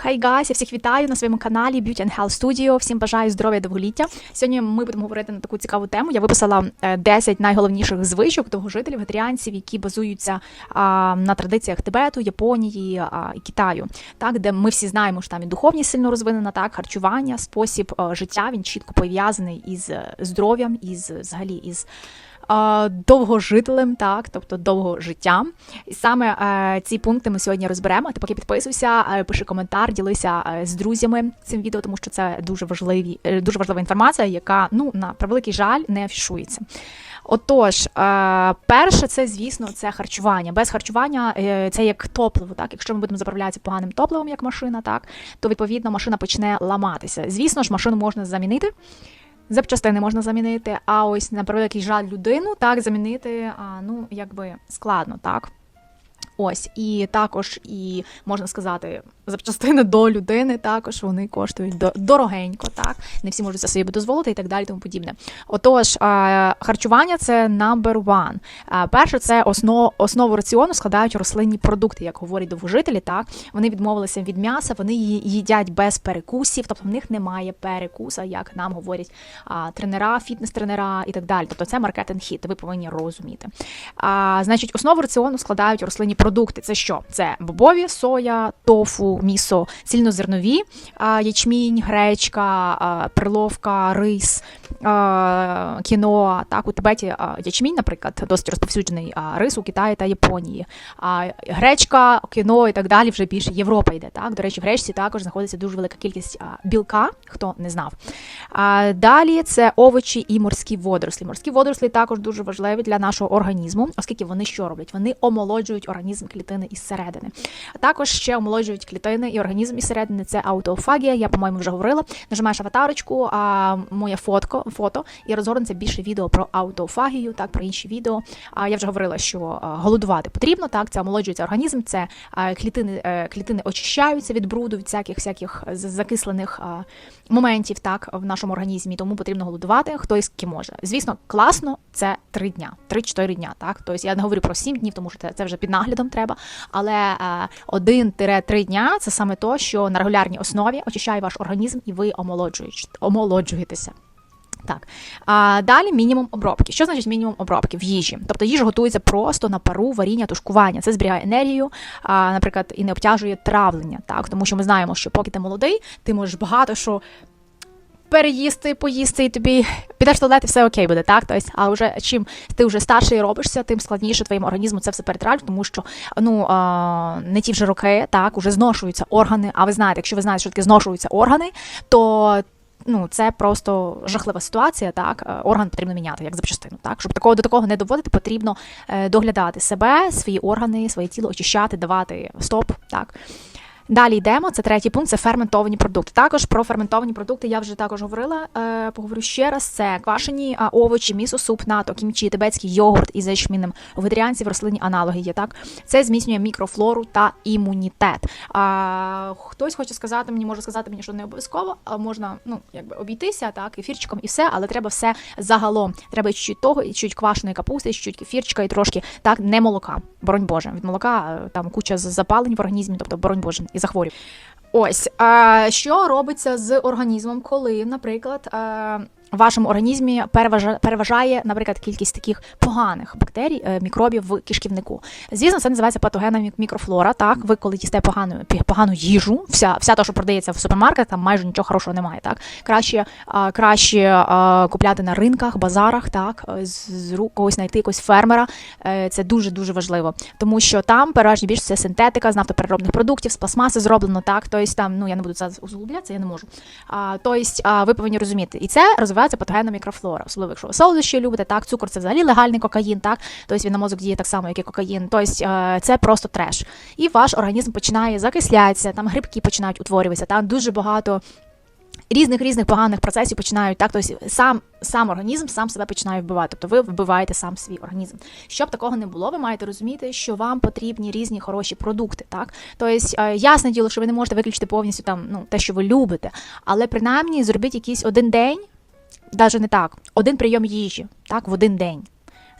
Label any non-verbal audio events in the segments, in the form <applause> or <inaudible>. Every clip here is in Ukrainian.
Хай гайс, я всіх вітаю на своєму каналі Beauty and Health Studio. Всім бажаю здоров'я довголіття. Сьогодні ми будемо говорити на таку цікаву тему. Я виписала е, 10 найголовніших звичок довгожителів, вегетаріанців, які базуються а, на традиціях Тибету, Японії а, і Китаю, так де ми всі знаємо, що там і духовність сильно розвинена, так харчування, спосіб е, життя. Він чітко пов'язаний із е, здоров'ям, із взагалі із. Довгожителем, так, тобто довгожиттям. І саме е, ці пункти ми сьогодні розберемо. Ти поки підписуйся, е, пиши коментар, ділися е, з друзями цим відео, тому що це дуже важливі, дуже важлива інформація, яка ну на превеликий жаль не афішується. Отож, перше, це звісно, це харчування. Без харчування це як топливо. Так, якщо ми будемо заправлятися поганим топливом, як машина, так то відповідно машина почне ламатися. Звісно ж, машину можна замінити. Запчастини можна замінити, а ось на превеликий жаль людину так замінити, а, ну якби складно, так. Ось, і також, і можна сказати, запчастини до людини також вони коштують до- дорогенько, так не всі можуть це собі дозволити і так далі, тому подібне. Отож, харчування це number one. Перше, це основ, основу раціону складають рослинні продукти, як говорять довгожителі. Так вони відмовилися від м'яса, вони їдять без перекусів, тобто в них немає перекуса, як нам говорять тренера, фітнес-тренера і так далі. Тобто це маркетинг хіт, ви повинні розуміти. Значить, основу раціону складають рослинні продукти. Це що? Це бобові, соя, тофу, місо, цільнозернові, ячмінь, гречка, перловка, рис, кіноа. Так, у Тибеті ячмінь, наприклад, досить розповсюджений рис у Китаї та Японії. Гречка, кіно і так далі вже більше Європа йде. Так, до речі, в гречці також знаходиться дуже велика кількість білка, хто не знав. Далі це овочі і морські водорослі. Морські водорослі також дуже важливі для нашого організму, оскільки вони що роблять? Вони омолоджують організм клітини із середини. Також ще омолоджують клітини і організм із середини. Це аутофагія. Я, по-моєму, вже говорила. Нажимаєш аватарочку, а моє фотко, фото, і розгорнеться більше відео про аутофагію, так про інші відео. А я вже говорила, що голодувати потрібно. Так, це омолоджується організм, це клітини, е, клітини очищаються від бруду, від всяких всяких закислених моментів так в нашому організмі, тому потрібно голодувати, хто і скільки може. Звісно, класно це три дня, три-чотири дня. Так, тобто я не говорю про сім днів, тому що це, вже під наглядом треба. Але е, один-три це саме то, що на регулярній основі очищає ваш організм і ви омолоджуєтеся. Так, а далі мінімум обробки. Що значить мінімум обробки в їжі? Тобто їжа готується просто на пару, варіння, тушкування. Це зберігає енергію, а, наприклад, і не обтяжує травлення. Так, тому що ми знаємо, що поки ти молодий, ти можеш багато що переїсти, поїсти, і тобі підеш в туалет, і все окей буде, так? Тобто, а вже чим ти вже старший робишся, тим складніше твоєму організму це все перетравлювати, тому що ну а, не ті вже роки, так, уже зношуються органи. А ви знаєте, якщо ви знаєте, що таке зношуються органи, то ну це просто жахлива ситуація. Так, Е, орган потрібно міняти як запчастину. Так, щоб такого до такого не доводити, потрібно е, доглядати себе, свої органи, своє тіло, очищати, давати стоп. Так. Далі йдемо. Це третій пункт. Це ферментовані продукти. Також про ферментовані продукти я вже також говорила. Е, поговорю ще раз. Це квашені овочі, місо, суп, нато, кімчі, тибетський йогурт із ячмінним. У вегетаріанців рослинні аналоги є так. Це зміцнює мікрофлору та імунітет. А, хтось хоче сказати мені, може сказати мені, що не обов'язково, а можна ну якби обійтися так, ефірчиком і все, але треба все загалом. Треба чуть того, і чуть квашеної капусти, чуть кефірчика, і трошки так не молока. Боронь Боже, від молока е, там куча запалень в організмі, тобто боронь Боже, і захворів. Ось а, що робиться з організмом, коли, наприклад, в вашому організмі переважає, наприклад, кількість таких поганих бактерій, е, мікробів в кишківнику. Звісно, це називається патогенна мікрофлора. Так, ви коли їсте погану погану їжу, вся, вся те, що продається в супермаркетах, там майже нічого хорошого немає. Так, краще, краще купляти на ринках, базарах, так, е, з, рук когось знайти якогось фермера. Е, Це дуже дуже важливо, тому що там переважно більше це синтетика з нафтопереробних продуктів, з пластмаси зроблено так. Тобто там, ну я не буду це углублятися, я не можу. Тобто, ви повинні розуміти, і це розвивається патогенна мікрофлора, особливо якщо ви солодощі любите, так, цукор це взагалі легальний кокаїн, так, тобто він на мозок діє так само, як і кокаїн. Тобто е, це просто треш. І ваш організм починає закислятися, там грибки починають утворюватися, там дуже багато. Різних різних поганих процесів починають так, тобто сам сам організм сам себе починає вбивати. Тобто ви вбиваєте сам свій організм. Щоб такого не було, ви маєте розуміти, що вам потрібні різні хороші продукти. Так, тобто е, ясне діло, що ви не можете виключити повністю там ну те, що ви любите, але принаймні зробіть якийсь один день, навіть не так, один прийом їжі, так, в один день.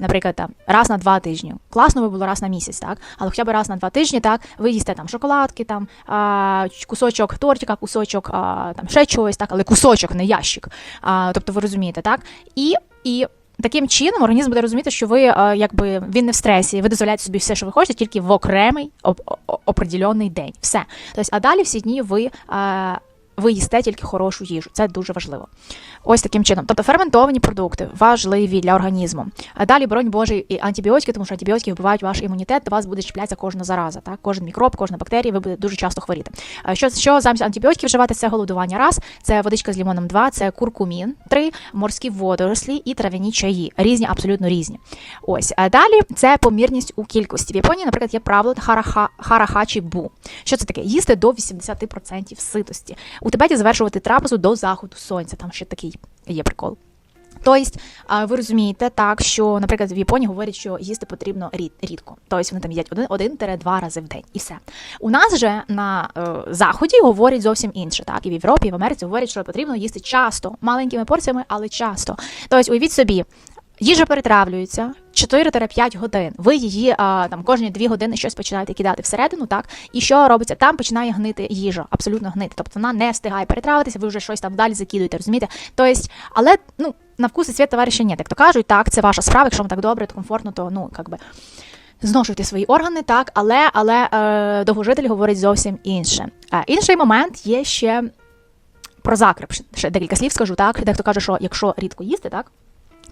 наприклад, там раз на два тижні. Класно би було раз на місяць, так? Але хоча б раз на два тижні, так, ви їсте там шоколадки, там а, кусочок тортика, кусочок а, там ще чогось, так, але кусочок, не ящик. А, тобто ви розумієте, так? І, і Таким чином організм буде розуміти, що ви а, якби він не в стресі, ви дозволяєте собі все, що ви хочете, тільки в окремий оп- о- определенний день. Все. Тобто, а далі всі дні ви. А, ви їсте тільки хорошу їжу, це дуже важливо. Ось таким чином. Тобто ферментовані продукти важливі для організму. А далі, бронь Боже, і антибіотики, тому що антибіотики вбивають ваш імунітет, до вас буде чіплятися кожна зараза, так? кожен мікроб, кожна бактерія, ви будете дуже часто хворіти. Що, що замість антибіотиків вживати? Це голодування раз, це водичка з лімоном два, це куркумін, три, морські водорослі і трав'яні чаї. Різні, абсолютно різні. Ось. А далі це помірність у кількості. В Японії, наприклад, є правило хараха, харахачі бу. Що це таке? Їсти до 80% ситості. У Тибеті завершувати трапезу до заходу сонця. Там ще такий є прикол. Тобто, ви розумієте так, що, наприклад, в Японії говорять, що їсти потрібно рід, рідко. Тобто вони там їдять один, один-два рази в день і все. У нас же на е, заході говорять зовсім інше. Так, і в Європі, і в Америці говорять, що потрібно їсти часто, маленькими порціями, але часто. Тобто, уявіть собі, їжа перетравлюється 4-5 годин. Ви її а, там кожні 2 години щось починаєте кидати всередину, так і що робиться? Там починає гнити їжа, абсолютно гнити. Тобто вона не встигає перетравитися, ви вже щось там далі закидуєте, розумієте? Тобто, але ну на вкус і світ товариша ні. Як то кажуть, так, це ваша справа, якщо вам так добре, то комфортно, то ну як. Зношуйте свої органи, так, але але е, довгожитель говорить зовсім інше. Е, інший момент є ще про закреп. Ще декілька слів скажу, так. Дехто каже, що якщо рідко їсти, так.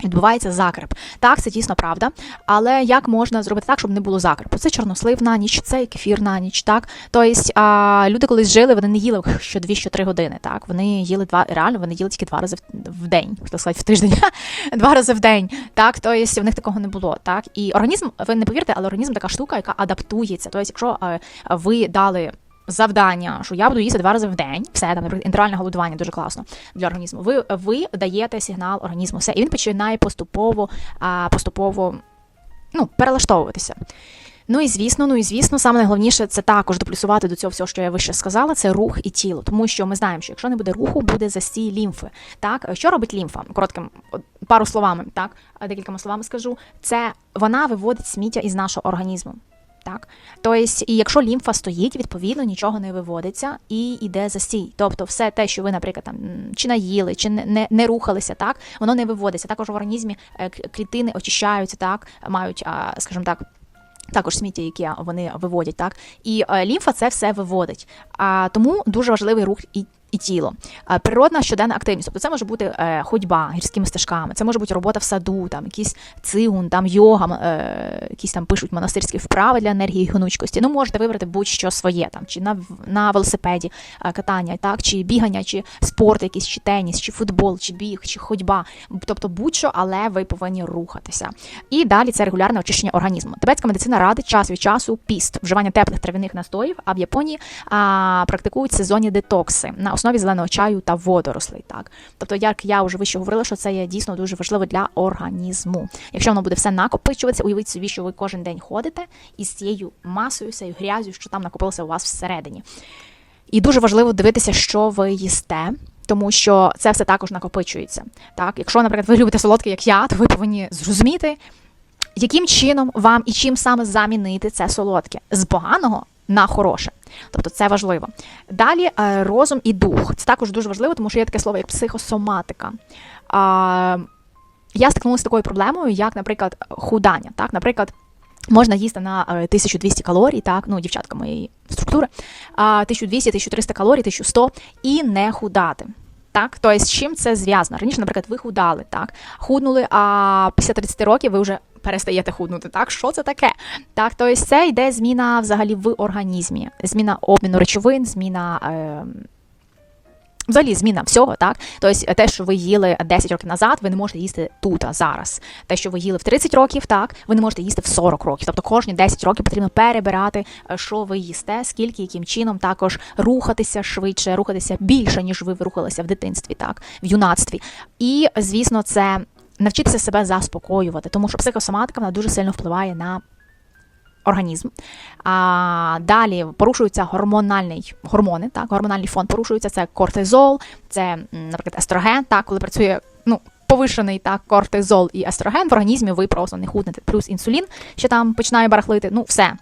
Відбувається закреп. Так, це дійсно правда. Але як можна зробити так, щоб не було закрепу? Це чорнослив на ніч, це кефір на ніч. Так, тобто а, люди колись жили, вони не їли що 2-3 години. Так, вони їли два реально, вони їли тільки два рази в, день, хотіла сказати, в тиждень, <laughs> два рази в день. Так, тобто в них такого не було. Так, і організм, ви не повірите, але організм така штука, яка адаптується. Тобто, якщо ви дали завдання, що я буду їсти два рази в день, все там, інтервальне голодування дуже класно для організму. Ви ви даєте сигнал організму, все, і він починає поступово поступово ну, перелаштовуватися. Ну і звісно, ну і звісно, саме найголовніше це також доплюсувати до цього всього, що я вище сказала, це рух і тіло. Тому що ми знаємо, що якщо не буде руху, буде застій лімфи. Так, що робить лімфа? Коротким пару словами, так, декількома словами скажу. Це вона виводить сміття із нашого організму. Так, тобто, і якщо лімфа стоїть, відповідно нічого не виводиться і йде застій. Тобто, все те, що ви, наприклад, там чи наїли, чи не, не, рухалися, так воно не виводиться. Також в організмі е, клітини очищаються, так мають, скажімо так. Також сміття, яке вони виводять, так і е, лімфа це все виводить. А тому дуже важливий рух і і тіло. Природна щоденна активність. Тобто це може бути е, ходьба гірськими стежками, це може бути робота в саду, там якийсь цигун, там йога, е, якісь там пишуть монастирські вправи для енергії і гнучкості. Ну, можете вибрати будь-що своє, там, чи на на велосипеді е, катання, так, чи бігання, чи спорт, якийсь, чи теніс, чи футбол, чи біг, чи ходьба. Тобто будь-що, але ви повинні рухатися. І далі це регулярне очищення організму. Тибетська медицина радить час від часу піст, вживання теплих трав'яних настоїв, а в Японії а, практикують сезонні детокси на основі зеленого чаю та водорослей. Так, тобто, як я вже вище говорила, що це є дійсно дуже важливо для організму. Якщо воно буде все накопичуватися, уявіть собі, що ви кожен день ходите із цією масою, цією грязю, що там накопилося у вас всередині. І дуже важливо дивитися, що ви їсте. Тому що це все також накопичується. Так, якщо, наприклад, ви любите солодке, як я, то ви повинні зрозуміти, яким чином вам і чим саме замінити це солодке з поганого на хороше. Тобто це важливо. Далі е, розум і дух. Це також дуже важливо, тому що є таке слово, як психосоматика. Я стикнулася з такою проблемою, як, наприклад, худання. Так, Наприклад, можна їсти на 1200 е, калорій, так, ну, дівчатка моєї структури, 1200, 1300 калорій, 1100 і не худати. Так, тобто з чим це зв'язано? Раніше, наприклад, ви худали, так, худнули, а після 30 років ви вже перестаєте худнути. Так, що це таке? Так, тобто це йде зміна взагалі в організмі, зміна обміну речовин, зміна. Е, Взагалі, зміна всього, так? Тобто, те, що ви їли 10 років назад, ви не можете їсти тут, а зараз. Те, що ви їли в 30 років, так, ви не можете їсти в 40 років. Тобто кожні 10 років потрібно перебирати, е, що ви їсте, скільки, яким чином також рухатися швидше, рухатися більше, ніж ви рухалися в дитинстві, так, в юнацтві. І, звісно, це навчитися себе заспокоювати, тому що психосоматика вона дуже сильно впливає на організм. А далі порушуються гормональний гормони, так, гормональний фон порушується, це кортизол, це, наприклад, естроген, так, коли працює, ну, повишений так кортизол і естроген в організмі, ви просто не худнете. Плюс інсулін, що там починає барахлити. Ну, все.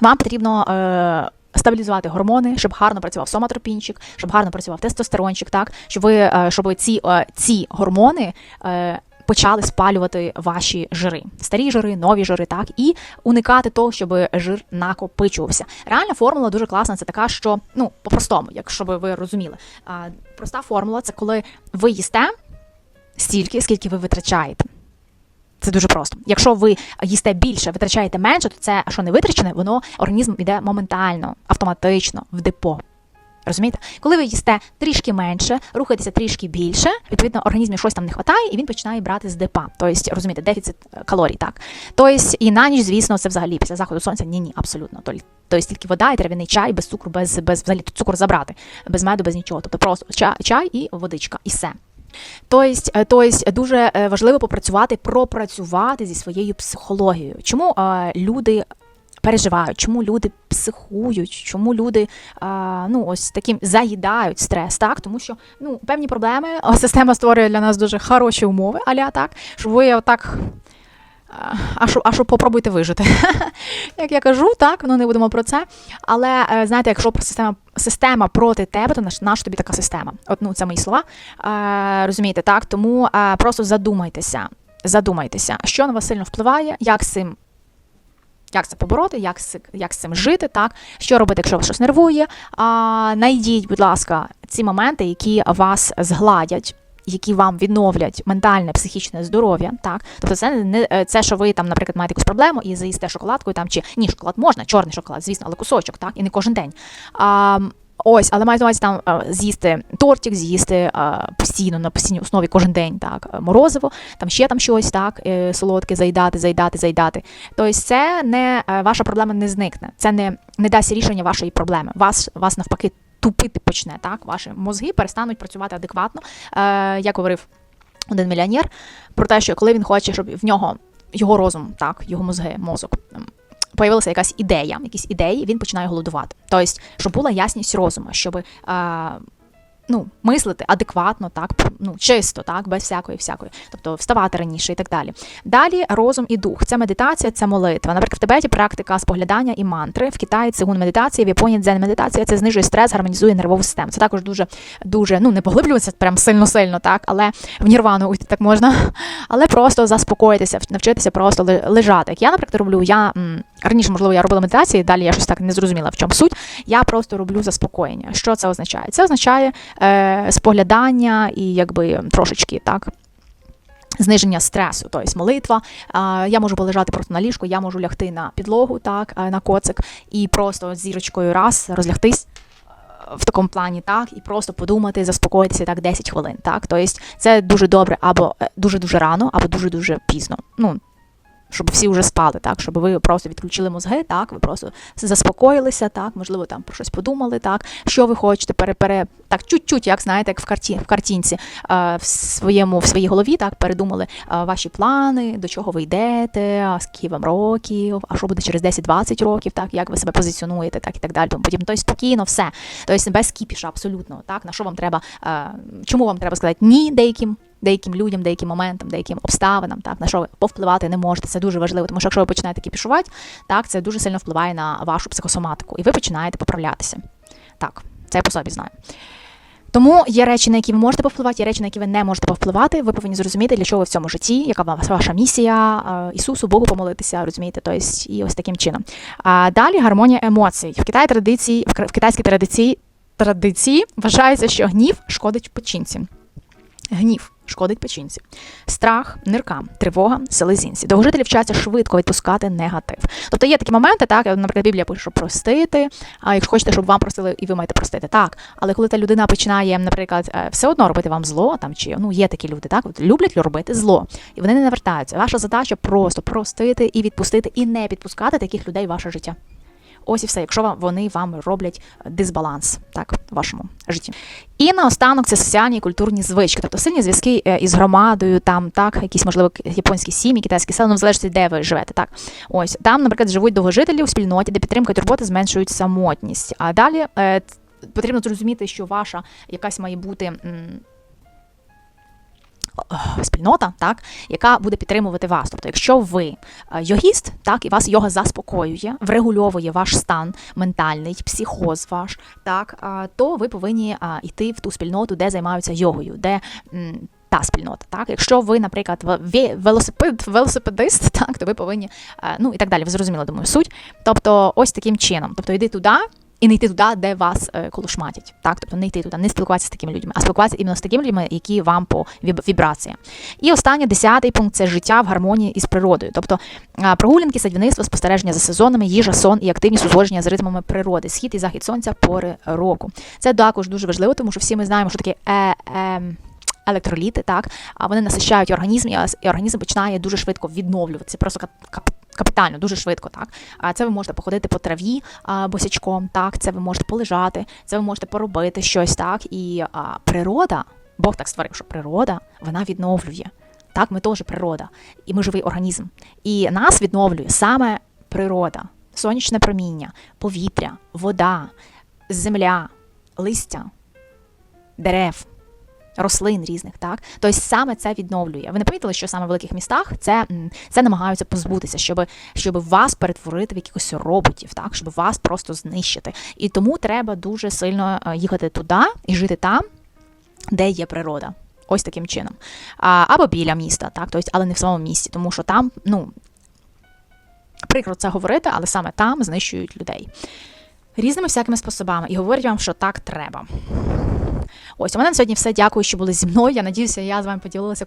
Вам потрібно. Е- Стабілізувати гормони, щоб гарно працював соматропінчик, щоб гарно працював тестостерончик, так щоб ви е, щоб ці, е, ці гормони е, почали спалювати ваші жири, старі жири, нові жири, так і уникати того, щоб жир накопичувався. Реальна формула дуже класна. Це така, що ну по-простому, якщо ви розуміли, а, проста формула це коли ви їсте стільки, скільки ви витрачаєте. Це дуже просто. Якщо ви їсте більше, витрачаєте менше, то це, що не витрачене, воно організм йде моментально, автоматично в депо. Розумієте? Коли ви їсте трішки менше, рухаєтеся трішки більше, відповідно, організмі щось там не вистачає, і він починає брати з депа. Тобто, розумієте, дефіцит е, калорій, так. Тобто, і на ніч, звісно, це взагалі після заходу сонця ні, ні, абсолютно. Тобто, тільки вода і трав'яний чай без цукру, без, без взагалі цукор забрати, без меду, без нічого. Тобто просто чай, чай і водичка, і все. Тобто, тобто дуже е, важливо попрацювати, пропрацювати зі своєю психологією. Чому е, люди переживають, чому люди психують, чому люди а, ну ось таким заїдають стрес, так тому що ну певні проблеми система створює для нас дуже хороші умови, аля так, що ви отак. А що, а що попробуйте вижити? <laughs> Як я кажу, так, ну не будемо про це. Але е, знаєте, якщо система система проти тебе, то наш, тобі така система. От, ну, це мої слова. Е, розумієте, так? Тому е, просто задумайтеся, задумайтеся, що на вас сильно впливає, як з цим як це побороти, як як з цим жити, так що робити, якщо вас щось нервує. А, Найдіть, будь ласка, ці моменти, які вас згладять. Які вам відновлять ментальне, психічне здоров'я, так тобто це не це, що ви там, наприклад, маєте якусь проблему і заїсте шоколадкою там чи ні, шоколад можна, чорний шоколад, звісно, але кусочок, так і не кожен день. А, Ось, але маю на там е, з'їсти тортик, з'їсти е, постійно на постійній основі кожен день, так, е, морозиво, там ще там щось, так, солодке, заїдати, заїдати, заїдати. Тобто, це не ваша проблема не зникне, це не не дасть рішення вашої проблеми. Вас вас навпаки тупити почне. Так, ваші мозги перестануть працювати адекватно. Е, Як говорив один мільйонер про те, що коли він хоче, щоб в нього його розум, так, його мозги, мозок появилася якась ідея, якісь ідеї, він починає голодувати. Тобто, щоб була ясність розуму, щоб ну, мислити адекватно, так, ну, чисто, так, без всякої всякої, тобто вставати раніше і так далі. Далі розум і дух. Це медитація, це молитва. Наприклад, в Тибеті практика споглядання і мантри, в Китаї цигун медитація, в Японії дзен медитація, це знижує стрес, гармонізує нервову систему. Це також дуже дуже ну не поглиблюється прям сильно-сильно, так, але в нірвану уйти так можна, але просто заспокоїтися, навчитися просто лежати. Як я, наприклад, роблю, я раніше, можливо, я робила медитації, далі я щось так не зрозуміла, в чому суть. Я просто роблю заспокоєння. Що це означає? Це означає е, споглядання і якби трошечки так. Зниження стресу, тобто молитва. Я можу полежати просто на ліжку, я можу лягти на підлогу, так, на коцик, і просто зірочкою раз розлягтись е, в такому плані, так, і просто подумати, заспокоїтися так 10 хвилин. так, Тобто це дуже добре або е, дуже-дуже рано, або дуже-дуже пізно. Ну, щоб всі вже спали, так, щоб ви просто відключили мозги, так, ви просто заспокоїлися, так, можливо, там про щось подумали, так, що ви хочете, пере, пере, так, чуть-чуть, як знаєте, як в карті, в картинці, в своєму, в своїй голові, так, передумали ваші плани, до чого ви йдете, скільки вам років, а що буде через 10-20 років, так, як ви себе позиціонуєте, так? І так далі. Тому подібно. Тобто спокійно, все. Тобто без кіпіша, абсолютно, так, на що вам треба, чому вам треба сказати ні деяким деяким людям, деяким моментам, деяким обставинам, так на що ви повпливати не можете. Це дуже важливо, тому що якщо ви починаєте кіпішувати, так це дуже сильно впливає на вашу психосоматику, і ви починаєте поправлятися. Так, це я по собі знаю. Тому є речі, на які ви можете повпливати, є речі, на які ви не можете повпливати. Ви повинні зрозуміти, для чого ви в цьому житті, яка ваша місія, Ісусу, Богу помолитися, розумієте, тобто і ось таким чином. А далі гармонія емоцій. В Китаї традиції, в китайській традиції традиції вважається, що гнів шкодить печінці. Гнів шкодить печінці, страх, ниркам, тривога, селезінці. Довгожителі вчаться швидко відпускати негатив. Тобто є такі моменти, так, наприклад, Біблія пише, що простити, а якщо хочете, щоб вам простили, і ви маєте простити, так. Але коли та людина починає, наприклад, е, все одно робити вам зло, там чи ну є такі люди, так, люблять робити зло, і вони не навертаються. Ваша задача просто простити і відпустити, і не підпускати таких людей в ваше життя. Ось і все, якщо вони вам роблять дисбаланс так, в вашому житті. І наостанок це соціальні і культурні звички, тобто сильні зв'язки е, із громадою, там так, якісь, можливо, японські сім'ї, китайські села, ну, в залежності, де ви живете. так. Ось Там, наприклад, живуть довгожителі у спільноті, де підтримка і турботи зменшують самотність. А далі е, потрібно зрозуміти, що ваша якась має бути. Е, спільнота, так, яка буде підтримувати вас. Тобто, якщо ви е, йогіст, так, і вас йога заспокоює, врегульовує ваш стан ментальний, психоз ваш, так, то ви повинні йти в ту спільноту, де займаються йогою, де. Та спільнота, так, якщо ви, наприклад, ве- велосипед, велосипедист, <laughs> так, то ви повинні, е, ну і так далі. Ви зрозуміли, думаю, суть. Тобто, ось таким чином. Тобто, йди туди, і не йти туди, де вас е, колошматять. Так, тобто не йти туди, не спілкуватися з такими людьми, а спілкуватися іменно з такими людьми, які вам по віб- вібраціям. І останній десятий пункт це життя в гармонії із природою. Тобто прогулянки, садівництво, спостереження за сезонами, їжа, сон і активність узгодження з ритмами природи, схід і захід сонця пори року. Це також дуже важливо, тому що всі ми знаємо, що таке е, е, електроліти, так, а вони насищають організм, і організм починає дуже швидко відновлюватися. Просто Капітально, дуже швидко, так. А це ви можете походити по траві а, босячком, так, це ви можете полежати, це ви можете поробити щось, так. І а, природа, Бог так створив, що природа вона відновлює. Так, ми теж природа, і ми живий організм. І нас відновлює саме природа, сонячне проміння, повітря, вода, земля, листя, дерев рослин різних, так тобто саме це відновлює. Ви не помітили, що саме в великих містах це, це намагаються позбутися, щоб, щоб вас перетворити в якихось роботів, так щоб вас просто знищити. І тому треба дуже сильно е, їхати туди і жити там, де є природа. Ось таким чином. Або біля міста, так, тобто, але не в самому місті, тому що там, ну, прикро це говорити, але саме там знищують людей. Різними всякими способами і говорять вам, що так треба. Ось у мене на сьогодні все. Дякую, що були зі мною. Я надіюся, я з вами поділилася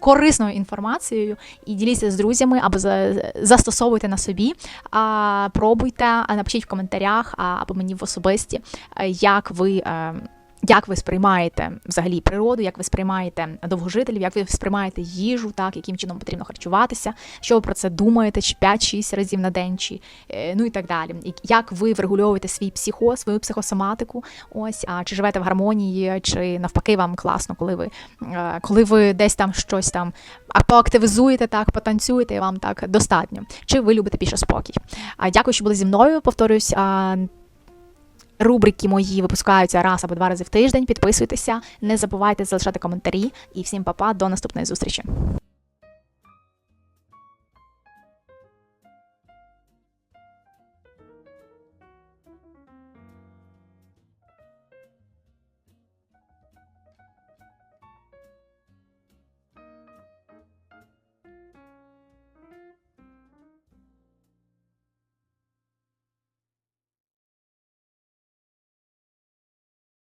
корисною інформацією і діліться з друзями або за- застосовуйте на собі. Пробуйте, напишіть в коментарях або мені в особисті, е, як ви. Як ви сприймаєте взагалі природу, як ви сприймаєте довгожителів, як ви сприймаєте їжу, так яким чином потрібно харчуватися, що ви про це думаєте, чи 5-6 разів на день, чи е, ну і так далі. Як ви врегульовуєте свій психоз, свою психосоматику, ось а чи живете в гармонії, чи навпаки вам класно, коли ви е, коли ви десь там щось там поактивізуєте так, потанцюєте, і вам так достатньо. Чи ви любите більше спокій? А дякую, що були зі мною. Повторюсь. Рубрики мої випускаються раз або два рази в тиждень. Підписуйтеся, не забувайте залишати коментарі. І всім па-па, до наступної зустрічі.